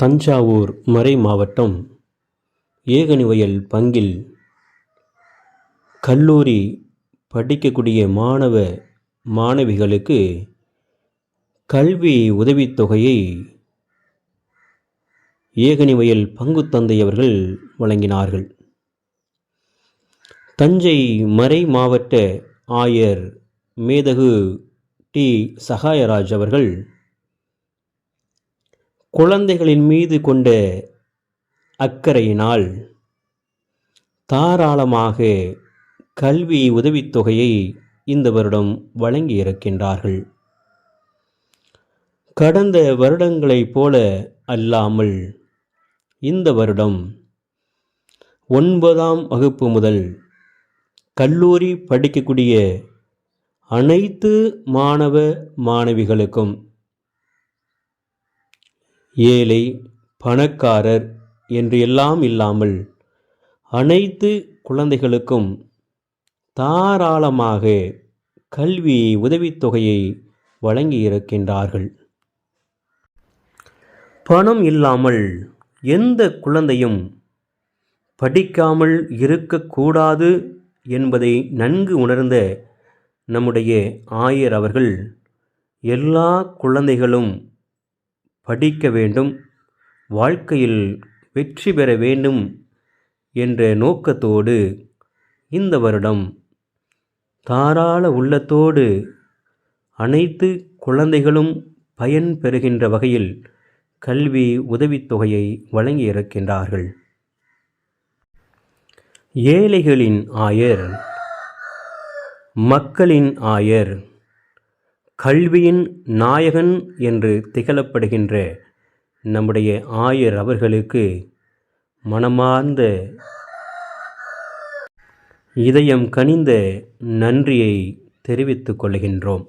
தஞ்சாவூர் மறை மாவட்டம் ஏகனிவயல் பங்கில் கல்லூரி படிக்கக்கூடிய மாணவ மாணவிகளுக்கு கல்வி உதவித்தொகையை ஏகனிவயல் பங்குத்தந்தை அவர்கள் வழங்கினார்கள். தஞ்சை மறை மாவட்ட ஆயர் மேதகு டி சகாயராஜ் அவர்கள் குழந்தைகளின் மீது கொண்ட அக்கறையினால் தாராளமாக கல்வி உதவித்தொகையை இந்த வருடம் வழங்கியிருக்கின்றார்கள். கடந்த வருடங்களைப் போல அல்லாமல் இந்த வருடம் ஒன்பதாம் வகுப்பு முதல் கல்லூரி படிக்கக்கூடிய அனைத்து மாணவ மாணவிகளுக்கும் ஏழை பணக்காரர் என்று எல்லாம் இல்லாமல் அனைத்து குழந்தைகளுக்கும் தாராளமாக கல்வி உதவித்தொகையை வழங்கியிருக்கின்றார்கள். பணம் இல்லாமல் எந்த குழந்தையும் படிக்காமல் இருக்கக்கூடாது என்பதை நன்கு உணர்ந்த நம்முடைய ஆயர் அவர்கள் எல்லா குழந்தைகளும் படிக்க வேண்டும் வாழ்க்கையில் வெற்றி பெற வேண்டும் என்ற நோக்கத்தோடு இந்த வருடம் தாராள உள்ளத்தோடு அனைத்து குழந்தைகளும் பயன் பெறுகின்ற வகையில் கல்வி உதவித்தொகையை வழங்கியிருக்கின்றார்கள். ஏழைகளின் ஆயர் மக்களின் ஆயர் கல்வியின் நாயகன் என்று திகழப்படுகின்ற நம்முடைய ஆயர் அவர்களுக்கு மனமார்ந்த இதயம் கனிந்த நன்றியை தெரிவித்துக் கொள்கின்றோம்.